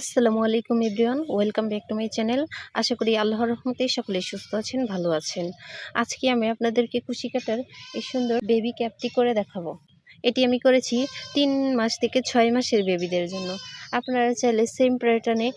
আসসালামু আলাইকুম everyone, welcome back to my channel. আশা করি আল্লাহর রহমতে সকলে সুস্থ আছেন, ভালো আছেন। আজকে আমি আপনাদেরকে কুশি কাটার এই সুন্দর বেবি ক্যাপটি করে দেখাবো। এটি আমি করেছি তিন মাস থেকে ছয় মাসের বেবিদের জন্য। আপনারা চাইলে সেম প্যাটার্নে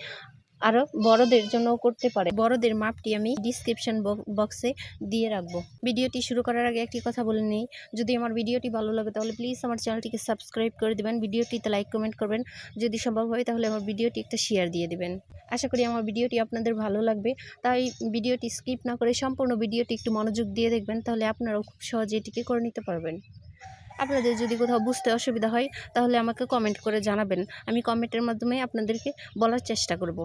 আরও বড়দের জন্যও করতে পারে। বড়দের মাপটি আমি ডিসক্রিপশন বক্সে দিয়ে রাখব। ভিডিওটি শুরু করার আগে একটি কথা বলে নিই। যদি আমার ভিডিওটি ভালো লাগে তাহলে প্লিজ আমার চ্যানেলটিকে সাবস্ক্রাইব করে দেবেন। ভিডিওটিতে লাইক কমেন্ট করবেন। যদি সম্ভব হয় তাহলে আমার ভিডিওটি একটা শেয়ার দিয়ে দেবেন। আশা করি আমার ভিডিওটি আপনাদের ভালো লাগবে। তাই ভিডিওটি স্কিপ না করে সম্পূর্ণ ভিডিওটি একটু মনোযোগ দিয়ে দেখবেন, তাহলে আপনারাও খুব সহজে এটিকে করে নিতে পারবেন। আপনাদের যদি কোথাও বুঝতে অসুবিধা হয়, তাহলে আমাকে কমেন্ট করে জানাবেন। আমি কমেন্টের মাধ্যমে আপনাদেরকে বলার চেষ্টা করব।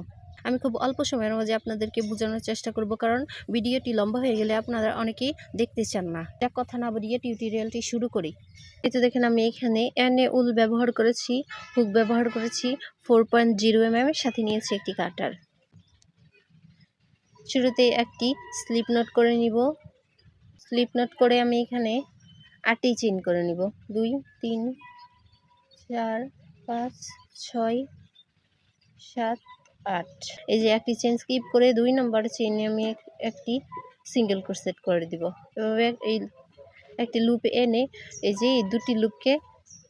আমি খুব অল্প সময়ের মধ্যে আপনাদেরকে বোঝানোর চেষ্টা করব, কারণ ভিডিওটি লম্বা হয়ে গেলে আপনারা অনেকেই দেখতে চান না। এটা কথা না বলিয়ে টিউটোরিয়ালটি শুরু করি। এই তো দেখেন আমি এখানে এনে উল ব্যবহার করেছি, হুক ব্যবহার করেছি ফোর পয়েন্ট জিরো এম এর সাথে নিয়েছি একটি কাটার। শুরুতে একটি স্লিপ নোট করে নিব। স্লিপ নোট করে আমি এখানে আটটি চেন করে নিব। দুই, তিন, চার, পাঁচ, ছয়, সাত আট। এই যে একটি চেন স্কিপ করে দুই নম্বর চেনে আমি এক- একটি সিঙ্গেল ক্রোসেট করে দিব। এভাবে এই একটি লুপ এনে এই যে এই দুটি লুপকে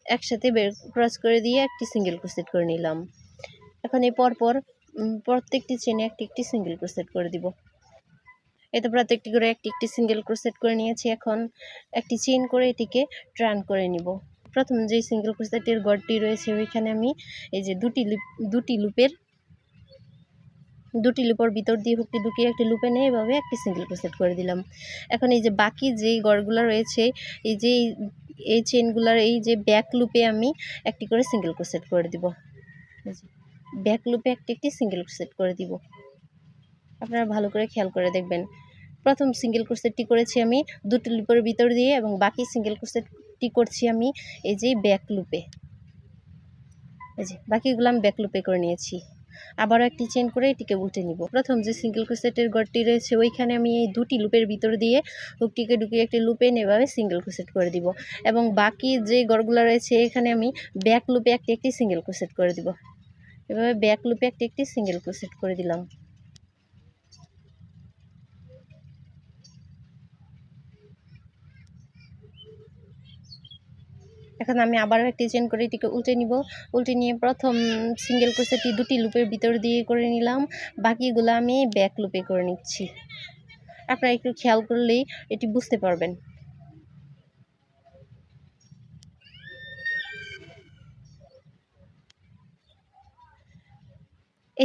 একসাথে বের ক্রস করে দিয়ে একটি সিঙ্গেল ক্রোসেট করে নিলাম। এখন এই পরপর প্রত্যেকটি চেনে একটি একটি সিঙ্গেল ক্রোসেট করে দিব। এতে প্রত্যেকটি করে একটি একটি সিঙ্গেল ক্রোসেট করে নিয়েছি। এখন একটি চেন করে এটিকে ট্রান করে নিব। প্রথম যে সিঙ্গেল ক্রোসেটের গড়টি রয়েছে, ওইখানে আমি এই যে দুটি লুপ দুটি লুপের দুটি লুপের ভিতর দিয়ে হুকটি ঢুকিয়ে একটি লুপে নিয়ে এভাবে একটি সিঙ্গেল ক্রোসেট করে দিলাম। এখন এই যে বাকি যেই গড়গুলো রয়েছে, এই যে এই- এই চেনগুলার এই যে ব্যাক লুপে আমি একটি করে সিঙ্গেল ক্রোসেট করে দিব। ব্যাক লুপে একটি একটি সিঙ্গেল ক্রোসেট করে দিব। আপনারা ভালো করে খেয়াল করে দেখবেন। প্রথম সিঙ্গেল ক্রোসেটটি করেছি আমি দুটি লুপের ভিতর দিয়ে এবং বাকি সিঙ্গেল ক্রোসেটটি করছি আমি এই যে ব্যাক লুপে। এই যে বাকিগুলো আমি ব্যাক লুপে করে নিয়েছি। আবারও একটি চেন করে এটিকে উঠে নিব। প্রথম যে সিঙ্গেল ক্রোসেটের গড়টি রয়েছে, ওইখানে আমি এই দুটি লুপের ভিতর দিয়ে হুকটিকে ঢুকিয়ে একটি লুপে এভাবে সিঙ্গেল ক্রোসেট করে দিব। এবং বাকি যে গড়গুলো রয়েছে, এখানে আমি ব্যাক লুপে একটি একটি সিঙ্গেল ক্রোসেট করে দিব। এভাবে ব্যাক লুপে একটি একটি সিঙ্গেল ক্রোসেট করে দিলাম। এখন আমি আবারও একটি চেন করে এটিকে উল্টে নিব। উল্টে নিয়ে প্রথম সিঙ্গেল ক্রোসেটটি দুটি লুপের ভিতর দিয়ে করে নিলাম। বাকিগুলো আমি ব্যাক লুপে করে নিচ্ছি। আপনারা একটু খেয়াল করলেই এটি বুঝতে পারবেন।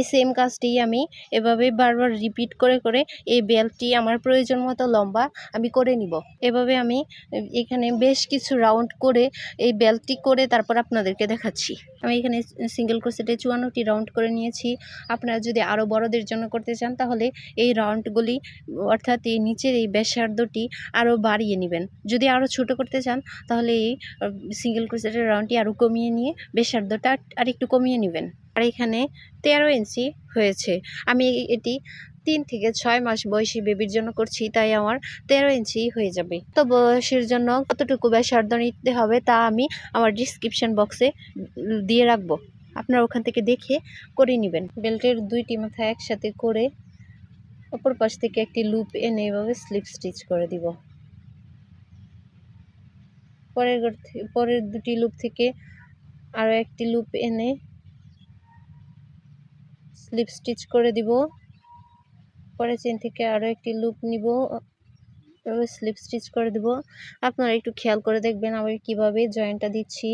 এই সেম কাজটি আমি এভাবে বারবার রিপিট করে করে এই বেল্টটি আমার প্রয়োজন মতো লম্বা আমি করে নিব। এভাবে আমি এখানে বেশ কিছু রাউন্ড করে এই বেল্টটি করে তারপর আপনাদেরকে দেখাচ্ছি। আমি এখানে সিঙ্গেল ক্রোসেটে চুয়ান্নটি রাউন্ড করে নিয়েছি। আপনারা যদি আরও বড়দের জন্য করতে চান তাহলে এই রাউন্ডগুলি অর্থাৎ এই নিচের এই ব্যাসার্ধটি আরও বাড়িয়ে নেবেন। যদি আরও ছোট করতে চান তাহলে এই সিঙ্গেল ক্রোসেটের রাউন্ডটি আরও কমিয়ে নিয়ে ব্যাসার্ধটা আর একটু কমিয়ে নেবেন। আর এখানে তেরো ইঞ্চি হয়েছে। আমি এটি তিন থেকে ছয় মাস বয়সী বেবির জন্য করছি, তাই আমার তেরো ইঞ্চি হয়ে যাবে। তো বয়সের জন্য কতটুকু ব্যাসার্ধ নিতে হবে তা আমি আমার ডিসক্রিপশন বক্সে দিয়ে রাখব। আপনারা ওখান থেকে দেখে করে নেবেন। বেল্টের দুইটি মাথা একসাথে করে অপর পাশ থেকে একটি লুপ এনে এভাবে স্লিপ স্টিচ করে দিব। পরের পরের দুটি লুপ থেকে আরও একটি লুপ এনে স্লিপ স্টিচ করে দিব। পরে চেন থেকে আরও একটি লুপ নিব। স্লিপ স্টিচ করে দিব। আপনারা একটু খেয়াল করে দেখবেন আমি কীভাবে জয়েন্টটা দিচ্ছি।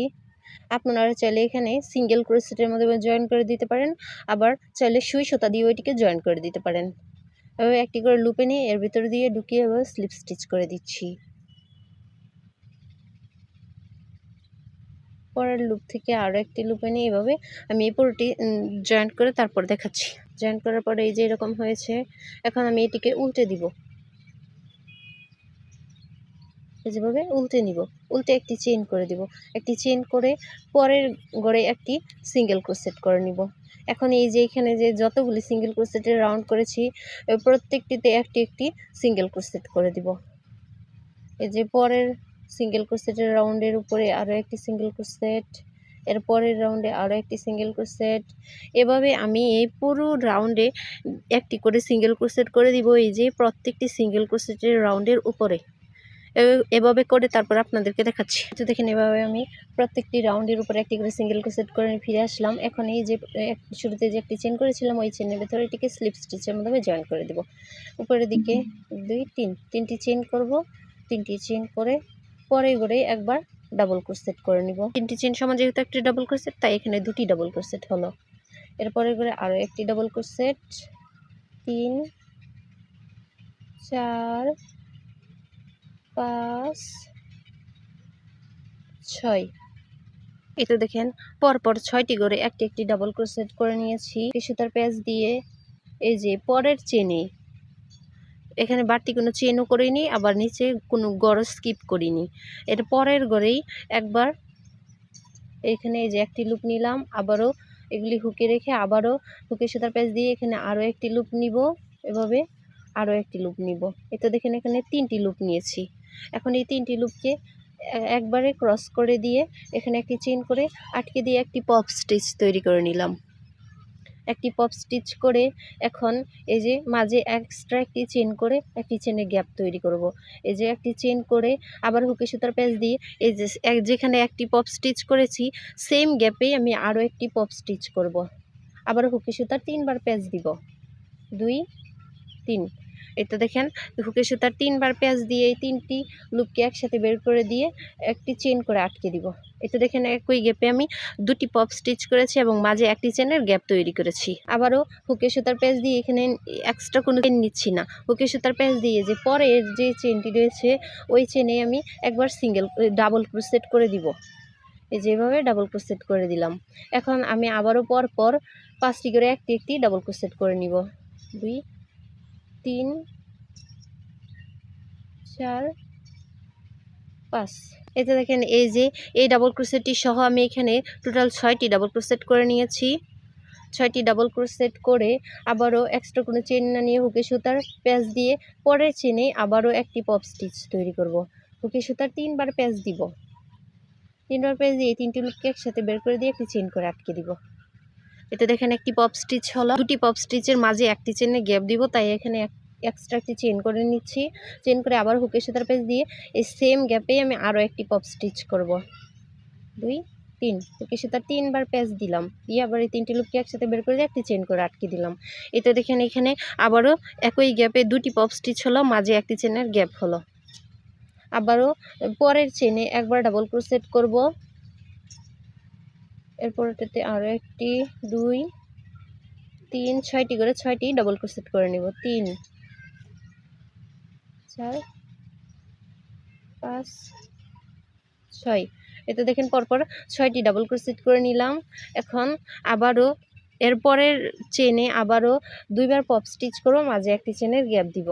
আপনারা চাইলে এখানে সিঙ্গেল ক্রোসেটের মধ্যে জয়েন করে দিতে পারেন। আবার চাইলে সুই সুতা দিয়ে ওইটিকে জয়েন করে দিতে পারেন। এভাবে একটি করে লুপে নিয়ে এর ভিতর দিয়ে ঢুকিয়ে এবার স্লিপ স্টিচ করে দিচ্ছি। পরের লুপ থেকে আরও একটি লুপে নিয়ে এভাবে আমি এই পুরোটি জয়েন্ট করে তারপর দেখাচ্ছি। জয়েন্ট করার পরে এই যে এরকম হয়েছে, এখন আমি এটিকে উল্টে দিব। যেভাবে উল্টে নিব। উল্টে একটি চেন করে দিব। একটি চেন করে পরের গড়ে একটি সিঙ্গেল ক্রোসেট করে নিব। এখন এই যে এখানে যে যতগুলি সিঙ্গেল ক্রোসেটের রাউন্ড করেছি প্রত্যেকটিতে একটি একটি সিঙ্গেল ক্রোসেট করে দিব। এই যে পরের সিঙ্গেল ক্রোসেটের রাউন্ডের উপরে আরও একটি সিঙ্গেল ক্রোসেট এর পরের রাউন্ডে আরও একটি সিঙ্গেল ক্রোশেট এভাবে আমি এই পুরো রাউন্ডে একটি করে সিঙ্গেল ক্রোশেট করে দিব, এই যে প্রত্যেকটি সিঙ্গেল ক্রোশেটের রাউন্ডের উপরে। এভাবে করে তারপর আপনাদেরকে দেখাচ্ছি। তো দেখেন, এভাবে আমি প্রত্যেকটি রাউন্ডের উপরে একটি করে সিঙ্গেল ক্রোশেট করে ফিরে আসলাম। এখন এই যে শুরুতে যে একটি চেন করেছিলাম, ওই চেনের ভেতরে এটিকে স্লিপ স্টিচের মাধ্যমে জয়েন করে দেব। উপরের দিকে দুই, তিন, তিনটি চেন করব। তিনটি চেন করে পরে করে একবার ডাবল ক্রোসেট করে নিব। তিনটি চেন সমান যেহেতু একটি ডাবল ক্রোশেট তাই এখানে দুটি ডাবল ক্রোসেট হলো। এরপরে করে আরও একটি ডাবল ক্রোশেট তিন, চার, পাঁচ, ছয়। এটা দেখেন, পরপর ছয়টি করে একটি একটি ডাবল ক্রোশেট করে নিয়েছি। সুতার প্যাচ দিয়ে, এই যে পরের চেনে এখানে বাড়তি কোনো চেনও করিনি, আবার নিচে কোনো গড় স্কিপ করিনি। এর পরের গড়েই একবার এখানে এই যে একটি লুপ নিলাম, আবারও এগুলি হুকে রেখে আবারও হুকে সুতার প্যাচ দিয়ে এখানে আরও একটি লুপ নিব, এভাবে আরও একটি লুপ নিব। এতে দেখেন এখানে তিনটি লুপ নিয়েছি। এখন এই তিনটি লুপকে একবারে ক্রস করে দিয়ে এখানে একটি চেন করে আটকে দিয়ে একটি পপ স্টিচ তৈরি করে নিলাম। একটি পপ স্টিচ করে এখন এই যে মাঝে এক্সট্রা একটি চেন করে একটি চেনে গ্যাপ তৈরি করব। এই যে একটি চেন করে আবার হুকে সুতার প্যাচ দিয়ে এই যে যেখানে একটি পপ স্টিচ করেছি সেম গ্যাপেই আমি আরও একটি পপ স্টিচ করব। আবার হুকে সুতার তিনবার প্যাচ দিব। দুই, তিন। এটা দেখেন হুকে সুতার তিনবার পেঁয়াজ দিয়ে এই তিনটি লুপকে একসাথে বের করে দিয়ে একটি চেন করে আটকে দিব। এটা দেখেন একই গ্যাপে আমি দুটি পপ স্টিচ করেছি এবং মাঝে একটি চেনের গ্যাপ তৈরি করেছি। আবারও হুকে সুতার প্যাচ দিয়ে এখানে এক্সট্রা কোনো চেন নিচ্ছি না। হুকে সুতার প্যাচ দিয়ে যে পরের যে চেনটি রয়েছে, ওই চেনে আমি একবার সিঙ্গেল ডাবল ক্রোশেট করে দিব। এই যেভাবে ডাবল ক্রোশেট করে দিলাম। এখন আমি আবারও পর পর পাঁচটি করে একটি একটি ডাবল ক্রোশেট করে নিব। দুই তিন, চার, পাঁচ। এতে দেখেন, এই যে এই ডাবল ক্রোশেটটি সহ আমি এখানে টোটাল ছয়টি ডাবল ক্রোশেট করে নিয়েছি। ছয়টি ডাবল ক্রোশেট করে আবারও এক্সট্রা কোনো চেন না নিয়ে হুকে সুতার প্যাচ দিয়ে পরের চেনে আবারও একটি পপ স্টিচ তৈরি করব। হুকে সুতার তিনবার প্যাচ দিব। তিনবার প্যাচ দিয়ে তিনটি লুপকে একসাথে বের করে দিয়ে একটি চেন করে আটকে দিব। এতে দেখেন একটি পপ স্টিচ হলো। দুটি পপ স্টিচের মাঝে একটি চেনে গ্যাপ দিব, তাই এখানে এক্সট্রা একটি চেন করে নিচ্ছি। চেন করে আবার হুকে সুতার প্যাচ দিয়ে এই সেম গ্যাপেই আমি আরও একটি পপ স্টিচ করব। দুই, তিন হুকে সুতার তিনবার প্যাচ দিলাম। দিয়ে আবার এই তিনটি লুপকে একসাথে বের করে দিয়ে একটি চেন করে আটকে দিলাম। এতে দেখেন এখানে আবারও একই গ্যাপে দুটি পপ স্টিচ হলো, মাঝে একটি চেনের গ্যাপ হলো। আবারও পরের চেনে একবার ডাবল ক্রোশেট করব। এরপরটাতে আরও একটি, দুই, তিন, ছয়টি করে ছয়টি ডাবল ক্রোশেট করে নিব। তিন চার, পাঁচ, ছয়। এতে দেখেন পরপর ছয়টি ডাবল ক্রোসিট করে নিলাম। এখন আবারও এরপরের চেনে আবারও দুইবার পপ স্টিচ করব মাঝে একটি চেনের গ্যাপ দিব।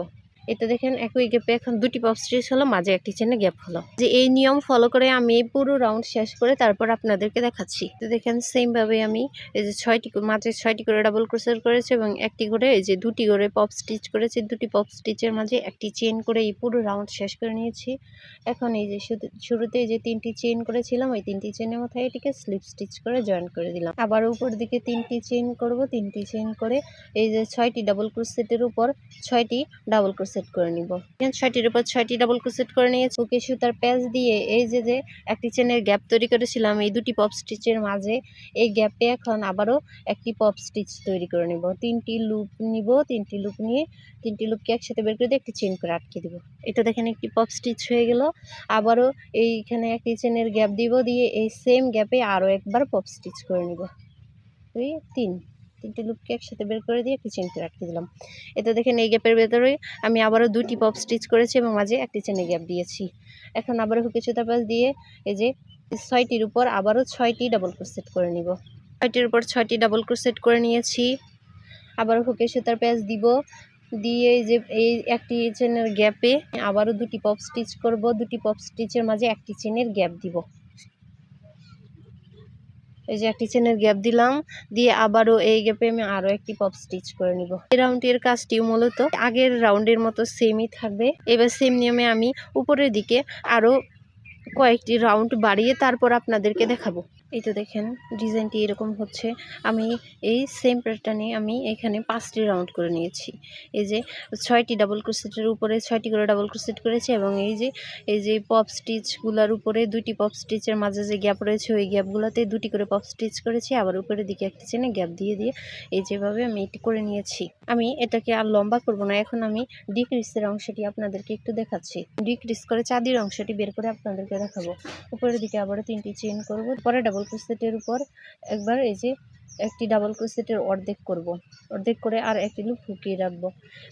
এটা দেখেন একই গ্যাপে এখন দুটি পপ স্টিচ হলো, মাঝে একটি চেনে গ্যাপ হলো। যে এই নিয়ম ফলো করে আমি এই পুরো রাউন্ড শেষ করে তারপর আপনাদেরকে দেখাচ্ছি। তো দেখেন সেম ভাবে আমি এই যে ছয়টি মাঝে ছয়টি করে ডাবল ক্রোশেট করেছি এবং একটি করে এই যে দুটি করে পপ স্টিচ করেছি। দুটি পপ স্টিচের মাঝে একটি চেন করে এই পুরো রাউন্ড শেষ করে নিয়েছি। এখন এই যে শুরুতে যে তিনটি চেন করেছিলাম, ওই তিনটি চেনের মাথায় এটিকে স্লিপ স্টিচ করে জয়েন করে দিলাম। আবার উপর দিকে তিনটি চেন করব, তিনটি চেন করে এই যে ছয়টি ডাবল ক্রোশেটের উপর ছয়টি ডাবল ক্রোশেট করে নিব। ছয়টির উপর ছয়টি ডাবল ক্রোশেট করে নিয়েছি। ওকে সুতার প্যাচ দিয়ে এই যে যে একটি চেনের গ্যাপ তৈরি করেছিলাম, এই দুটি পপ স্টিচের মাঝে এই গ্যাপে এখন আবারও একটি পপ স্টিচ তৈরি করে নিব। তিনটি লুপ নিব, তিনটি লুপ নিয়ে তিনটি লুপকে একসাথে বের করে দিয়ে একটি চেন করে আটকে দিব। এটা দেখেন একটি পপ স্টিচ হয়ে গেল। আবারও এইখানে একটি চেনের গ্যাপ দিব দিয়ে এই সেম গ্যাপে আরও একবার পপ স্টিচ করে নিব। দুই তিন। তিনটি লুপকে একসাথে বের করে দিয়ে একটি চেন করে আটকে দিলাম। এতে দেখেন এই গ্যাপের ভেতরে আমি আবারও দুটি পপ স্টিচ করেছি এবং মাঝে একটি চেনে গ্যাপ দিয়েছি। এখন আবারও হুকে সুতার পাশ দিয়ে এই যে ছয়টির উপর আবারও ছয়টি ডাবল ক্রোশেট করে নিব। ছয়টির উপর ছয়টি ডাবল ক্রোশেট করে নিয়েছি। আবারও হুকে সুতার প্যাচ দিব। দিয়ে যে এই একটি চেনের গ্যাপে আবারও দুটি পপ স্টিচ করব। দুটি পপ স্টিচের মাঝে একটি চেনের গ্যাপ দিব। এই যে একটি চেনের গ্যাপ দিলাম, দিয়ে আবারও এই গ্যাপে আমি আরও একটি পপ স্টিচ করে নিব। এই রাউন্ডের কাজটি মূলত আগের রাউন্ডের মতো সেমই থাকবে। এবার সেম নিয়মে আমি উপরের দিকে আরও কয়েকটি রাউন্ড বাড়িয়ে তারপর আপনাদেরকে দেখাবো। এই তো দেখেন, ডিজাইনটি এরকম হচ্ছে। আমি এই সেম প্যাটার্নে আমি এখানে পাঁচটি রাউন্ড করে নিয়েছি। এই যে ছয়টি ডাবল ক্রোসেটের উপরে ছয়টি করে ডাবল ক্রোসেট করেছি এবং এই যে এই যে পপ স্টিচগুলোর উপরে দুটি পপ স্টিচের মাঝে যে গ্যাপ রয়েছে, ওই গ্যাপগুলোতে দুটি করে পপ স্টিচ করেছি। আবার উপরের দিকে একটি চেনে গ্যাপ দিয়ে দিয়ে এই যেভাবে আমি এটি করে নিয়েছি। আমি এটাকে আর লম্বা করব না। এখন আমি ডিক্রিসের অংশটি আপনাদেরকে একটু দেখাচ্ছি। ডিক্রিস করে চাঁদির অংশটি বের করে আপনাদেরকে দেখাবো। উপরের দিকে আবারও তিনটি চেন করব। পরে ডাবল ক্রোসেটের উপর একবার এই যে একটি ডাবল ক্রোসেটের অর্ধেক করব। অর্ধেক করে আর একটি লুপ হুকিয়ে রাখব।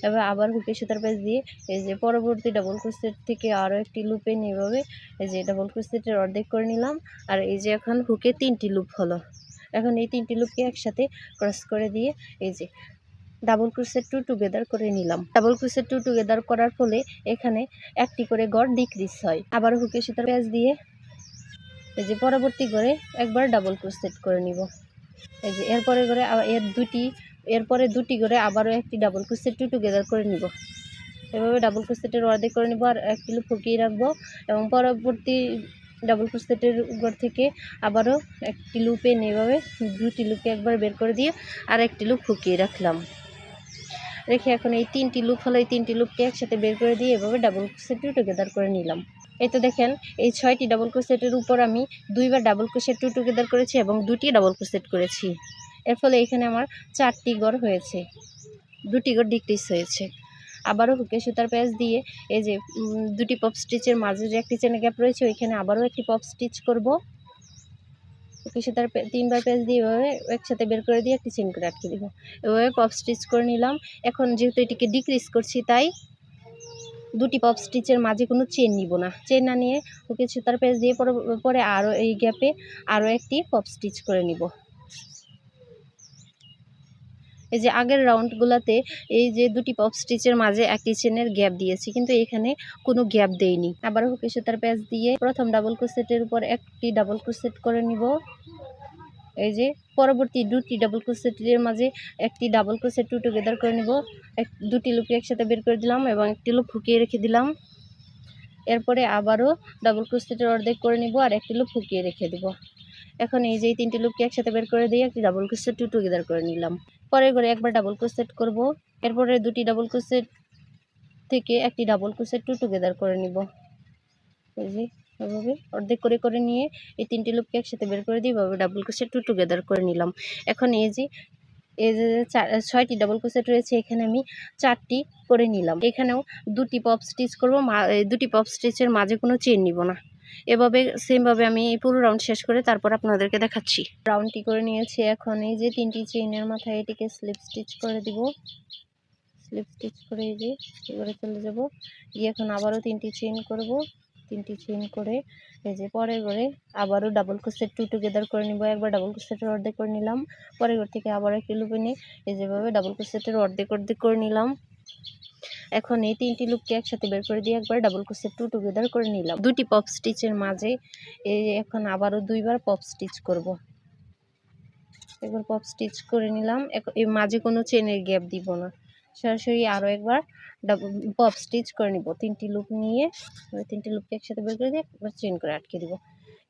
এবার আবার হুকে সুতার পেজ দিয়ে এই যে পরবর্তী ডাবল ক্রোসেট থেকে আরও একটি লুপে নিয়ে এই যে ডাবল ক্রোসেটের অর্ধেক করে নিলাম। আর এই যে এখন হুকে তিনটি লুপ হলো। এখন এই তিনটি লুপকে একসাথে ক্রস করে দিয়ে এই যে ডাবল ক্রুসেট টু টুগেদার করে নিলাম। ডাবল ক্রুসেট টু টুগেদার করার ফলে এখানে একটি করে গড় ডিক্রিজ হয়। আবার হুকে সুতার পেঁয়াজ দিয়ে এই যে পরবর্তী করে একবার ডাবল ক্রুসেট করে নিব। এই যে এরপরে করে আবার এর দুটি এরপরে দুটি করে আবারও একটি ডাবল ক্রুসেট টু টুগেদার করে নিব। এভাবে ডাবল ক্রুসেটের অর্ধেক করে নিব আর এক কিলো ফুকিয়ে রাখব এবং পরবর্তী ডাবল ক্রোসেটের উপর থেকে আবারও একটি লুপে এভাবে দুটি লুপে একবার বের করে দিয়ে আর একটি লুপ ফুকিয়ে রাখলাম। রেখে এখন এই তিনটি লুপ হলো এই তিনটি লুপকে একসাথে বের করে দিয়ে এভাবে ডাবল ক্রোসেটটি টুগেদার করে নিলাম। এই তো দেখেন, এই ছয়টি ডাবল ক্রোসেটের উপর আমি দুইবার ডাবল ক্রোসেট টু টুগেদার করেছি এবং দুটি ডাবল ক্রোসেট করেছি। এর ফলে এখানে আমার চারটি গড় হয়েছে, দুটি গড় ডিক্রিজ হয়েছে। আবারও হুকে সুতার প্যাচ দিয়ে এই যে দুটি পপ স্টিচের মাঝে যে একটি চেনে গ্যাপ রয়েছে, ওইখানে আবারও একটি পপ স্টিচ করব। হুকে সুতার তিনবার প্যাচ দিয়ে এভাবে একসাথে বের করে দিয়ে একটি চেন করে আটকে দিব। এভাবে পপ স্টিচ করে নিলাম। এখন যেহেতু এটিকে ডিক্রিজ করছি, তাই দুটি পপ স্টিচের মাঝে কোনো চেন নিব না। চেন না নিয়ে হুকে সুতার প্যাচ দিয়ে পরে পরে আরও এই গ্যাপে আরও একটি পপ স্টিচ করে নিব। এই যে আগের রাউন্ডগুলোতে এই যে দুটি পপ স্টিচের মাঝে একটি চেনের গ্যাপ দিয়েছি, কিন্তু এখানে কোনো গ্যাপ দেইনি। আবার হুকে সুতার প্যাচ দিয়ে প্রথম ডাবল ক্রোসেটের উপর একটি ডাবল ক্রোসেট করে নিব। এই যে পরবর্তী দুটি ডাবল ক্রোসেটের মাঝে একটি ডাবল ক্রোসেট টু টুগেদার করে নিব। এক, দুটি লুপি একসাথে বের করে দিলাম এবং একটি লুপ ফুকিয়ে রেখে দিলাম। এরপরে আবারও ডাবল ক্রোসেটের অর্ধেক করে নিব আর একটি লুপ ফুকিয়ে রেখে দিব। এখন এই যে তিনটি লুপকে একসাথে বের করে দিয়ে একটি ডাবল ক্রোসেট টু টুগেদার করে নিলাম। পরে করে একবার ডাবল ক্রোসেট করব। এরপরে দুটি ডাবল ক্রোসেট থেকে একটি ডাবল ক্রোসেট টু টুগেদার করে নিব। এই যে এভাবে অর্ধেক করে করে নিয়ে এই তিনটি লুপকে একসাথে বের করে দিয়ে এভাবে ডাবল ক্রোসেট টু টুগেদার করে নিলাম। এখন এই যে এই যে ছয়টি ডাবল ক্রোসেট রয়েছে, এখানে আমি চারটি করে নিলাম। এখানেও দুটি পপ স্টিচ করব দুটি পপ স্টিচের মাঝে কোনো চেন নিব না। এভাবে সেমভাবে আমি এই পুরো রাউন্ড শেষ করে তারপর আপনাদেরকে দেখাচ্ছি। রাউন্ডটি করে নিয়েছি, এখন এই যে তিনটি চেইনের মাথায় এটিকে স্লিপ স্টিচ করে দিব। স্লিপ স্টিচ করে এই যে, এবারে চলে যাব। গিয়ে এখন আবারও তিনটি চেইন করব। তিনটি চেইন করে, এই যে পরের ঘরে আবারও ডাবল ক্রোসেট টু টুগেদার করে নিব। একবার ডাবল ক্রোসেটের অর্ধেক করে নিলাম, পরের ঘর থেকে আবার একটি লুপে নিয়ে এই যেভাবে ডাবল ক্রোসেটের অর্ধেক অর্ধেক করে নিলাম। এখন এই তিনটি লুপকে একসাথে বের করে দিয়ে একবার ডাবল ক্রোসেট টু টুগেদার করে নিলাম। দুটি পপ স্টিচের মাঝে এই এখন আবারও দুইবার পপ স্টিচ করব। একবার পপ স্টিচ করে নিলাম এই মাঝে কোনো চেনের গ্যাপ দিব না। সরাসরি আরও একবার ডাবল পপ স্টিচ করে নিব। তিনটি লুপ নিয়ে, ওই তিনটি লুপকে একসাথে বের করে দিয়ে একবার চেন করে আটকে দিব।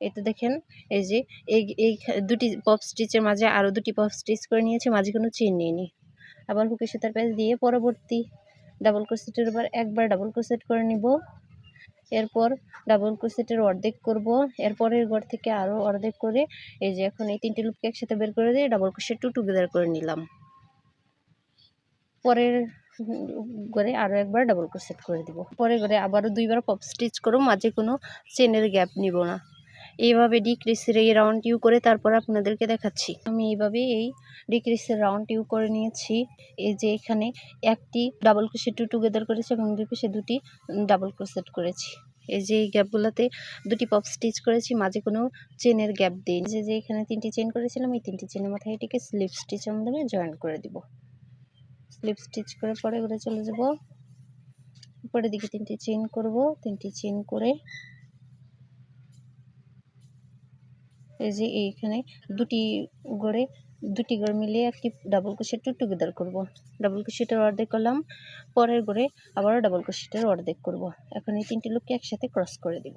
এই তো দেখেন, এই যে, এই এই দুটি পপ স্টিচের মাঝে আরও দুটি পপ স্টিচ করে নিয়েছে, মাঝে কোনো চেন নিয়ে আবার হুকের সুতার প্যাচ দিয়ে পরবর্তী ডাবল ক্রোসেটের উপর একবার ডাবল ক্রোসেট করে নিব। এরপর ডাবল ক্রোসেটের অর্ধেক করব। এরপরের ঘর থেকে আরও অর্ধেক করে, এই যে, এখন এই তিনটি লুপকে একসাথে বের করে দিয়ে ডাবল ক্রোসেট টু টুগেদার করে নিলাম। পরের করে আরও একবার ডাবল ক্রোসেট করে দিব। পরের করে আবারও দুইবার পপ স্টিচ করো, মাঝে কোনো চেনের গ্যাপ নিব না। এইভাবে ডিক্রিসের এই রাউন্ড ইউ করে তারপর আপনাদেরকে দেখাচ্ছি। আমি এইভাবে এই ডিক্রিসের রাউন্ড ইউ করে নিয়েছি। এই যে এখানে একটি ডাবল ক্রোশেট টু টুগেদার করেছি এবং দুই পাশে দুটি ডাবল ক্রোশেট করেছি। এই যে এই গ্যাপগুলোতে দুটি পপ স্টিচ করেছি, মাঝে কোনো চেনের গ্যাপ দিই যে যে এখানে তিনটি চেন করেছিলাম, এই তিনটি চেনের মাথায় এটিকে স্লিপ স্টিচের মাধ্যমে জয়েন করে দিব। স্লিপ স্টিচ করে পরে ঘুরে চলে যাব। উপরের দিকে তিনটি চেন করব, তিনটি চেন করে এই যে এইখানে দুটি গড়ে, দুটি গড় মিলিয়ে একটি ডাবল ক্রোশেট টুগেদার করব। ডাবল ক্রোশেটের অর্ধেক করলাম, পরের গড়ে আবারও ডাবল ক্রোশেটের অর্ধেক করব। এখন এই তিনটি লোককে একসাথে ক্রস করে দিব।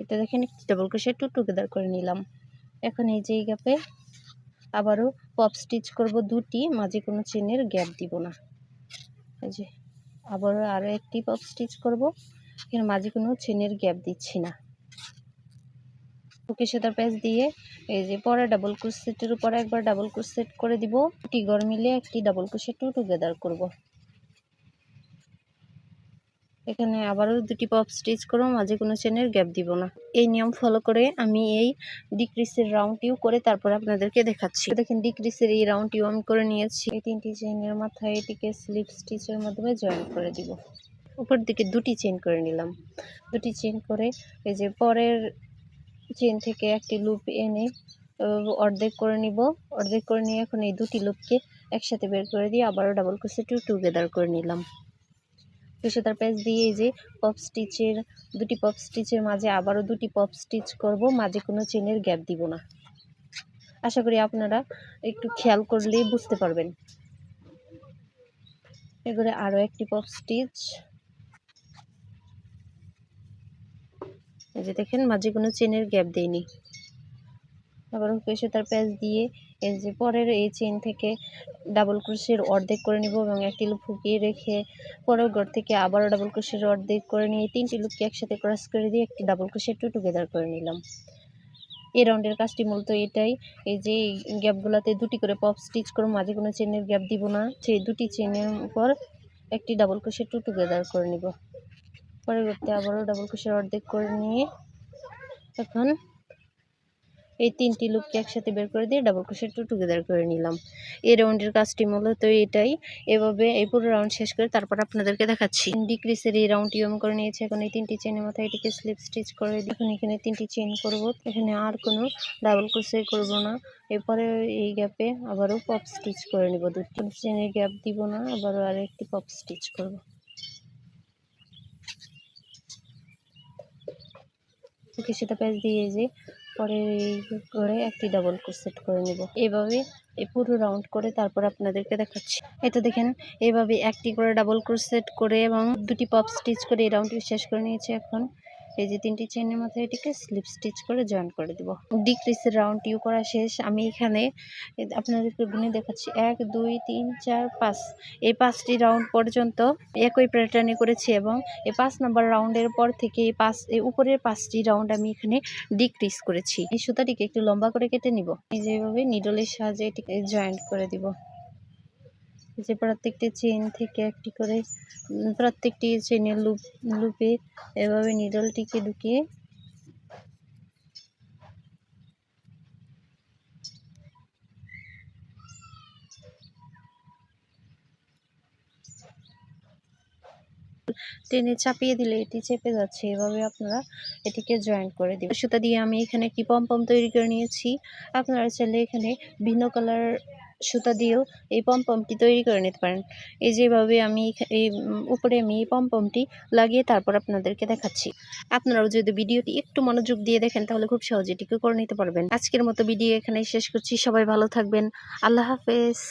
এটা দেখেন ডাবল ক্রোশে টু টুগেদার করে নিলাম। এখন এই যে এই গ্যাপে আবারও পপ স্টিচ করব দুটি, মাঝে কোনো চেনের গ্যাপ দিব না। এই যে, আবারও আরও একটি পপ স্টিচ করব এর মাঝে কোনো চেনের গ্যাপ দিচ্ছি না। ওকে সেটার প্যাচ দিয়ে এই যে পরে ডাবল ক্রোশেটের উপরে একবার ডাবল ক্রোশেট করে দিব। টি গড় মিলে একটি ডাবল ক্রোশে টু টুগেদার করব। এখানে আবারও দুটি পপ স্টিচ করব মাঝে কোনো চেনের গ্যাপ দিব না। এই নিয়ম ফলো করে আমি এই ডিক্রিসের রাউন্ডটিও করে তারপর আপনাদেরকে দেখাচ্ছি। দেখেন ডিক্রিসের এই রাউন্ডটিও আমি করে নিয়েছি। এই তিনটি চেনের মাথায় এটিকে স্লিপ স্টিচের মাধ্যমে জয়েন করে দিব। উপর দিকে দুটি চেন করে নিলাম। দুটি চেন করে এই যে পরের চেন থেকে একটি লুপ এনে অর্ধেক করে নিব। অর্ধেক করে নিয়ে এখন এই দুটি লুপকে একসাথে বের করে দিয়ে আবারও ডাবল ক্রোশে টু টুগেদার করে নিলাম। সুতার প্যাচ দিয়ে এই যে পপ স্টিচের দুটি পপ স্টিচের মাঝে আবারও দুটি পপ স্টিচ করব, মাঝে কোনো চেনের গ্যাপ দিব না। আশা করি আপনারা একটু খেয়াল করলেই বুঝতে পারবেন। এবারে আরও একটি পপ স্টিচ এই যে দেখেন, মাঝে কোনো চেনের গ্যাপ দেয়নি। আবার হুকে সুতার প্যাচ দিয়ে এই যে পরের এই চেন থেকে ডাবল ক্রোশের অর্ধেক করে নিব এবং একটি লুপ ফুকিয়ে রেখে পরের গড় থেকে আবারও ডাবল ক্রোশের অর্ধেক করে নিয়ে তিনটি লুপকে একসাথে ক্রস করে দিয়ে একটি ডাবল ক্রোশের টু টুগেদার করে নিলাম। এই রাউন্ডের কাজটি মূলত এটাই, এই যে গ্যাপগুলোতে দুটি করে পপ স্টিচ করে মাঝে কোনো চেনের গ্যাপ দিব না, সেই দুটি চেনের উপর একটি ডাবল ক্রোশের টু টুগেদার করে নিব। পরবর্তী আবারও ডাবল ক্রোশের অর্ধেক করে নিয়ে এখন এই তিনটি লুপকে একসাথে বের করে দিয়ে ডাবল ক্রোশেট টু টুগেদার করে নিলাম। এই রাউন্ডের কাজটি মূলত এটাই। এভাবে এই পুরো রাউন্ড শেষ করে তারপর আপনাদেরকে দেখাচ্ছি। ডিক্রিসের এই রাউন্ডটি আমি করে নিয়েছি। এখন এই তিনটি চেনের মাথায় এটিকে স্লিপ স্টিচ করে এখন এখানে তিনটি চেন করব। এখানে আর কোনো ডাবল ক্রোশেট করব না। এরপরে এই গ্যাপে আবারও পপ স্টিচ করে নিব। দুটি চেনের গ্যাপ দিব না, আবারও আর একটি পপ স্টিচ করব সেটা প্যাচ দিয়ে যে পরে করে একটি ডাবল ক্রোশেট করে নেব। এভাবে এই পুরো রাউন্ড করে তারপর আপনাদেরকে দেখাচ্ছি। এটা দেখেন, এভাবে একটি করে ডাবল ক্রোশেট করে এবং দুটি পপ স্টিচ করে এই রাউন্ডটি শেষ করে নিয়েছি এখন। এই যে তিনটি চেনের মাথায় এটিকে স্লিপ স্টিচ করে জয়েন করে দেব। ডিক্রিসের রাউন্ডটিও করা শেষ। আমি এখানে আপনাদেরকে গুনে দেখাচ্ছি। এক, দুই, তিন, চার, পাঁচ। এই পাঁচটি রাউন্ড পর্যন্ত একই প্যাটার্নে করেছি এবং এই পাঁচ নাম্বার রাউন্ডের পর থেকে এই পাঁচ, এই উপরের পাঁচটি রাউন্ড আমি এখানে ডিক্রিজ করেছি। এই সুতাটিকে একটু লম্বা করে কেটে নিব। এই যেভাবে নিডলের সাহায্যে এটিকে জয়েন্ট করে দিব। যে প্রত্যেকটি চেন থেকে একটি করে প্রত্যেকটি চেনের লুপ লুপে এভাবে নিডলটিকে ঢুকিয়ে টেনে চাপিয়ে দিলে এটি চেপে যাচ্ছে। এভাবে আপনারা এটিকে জয়েন্ট করে দিবেন। সুতা দিয়ে আমি এখানে একটি পম্পম তৈরি করে নিয়েছি। আপনারা চাইলে এখানে ভিন্ন কালার সুতা দিয়েও এই পম্পমটি তৈরি করে নিতে পারেন। এই যেভাবে আমি এই উপরে আমি এই পম্পমটি লাগিয়ে তারপর আপনাদেরকে দেখাচ্ছি। আপনারাও যদি ভিডিওটি একটু মনোযোগ দিয়ে দেখেন, তাহলে খুব সহজে এটিকে করে নিতে পারবেন। আজকের মতো ভিডিও এখানে শেষ করছি। সবাই ভালো থাকবেন। আল্লাহ হাফেজ।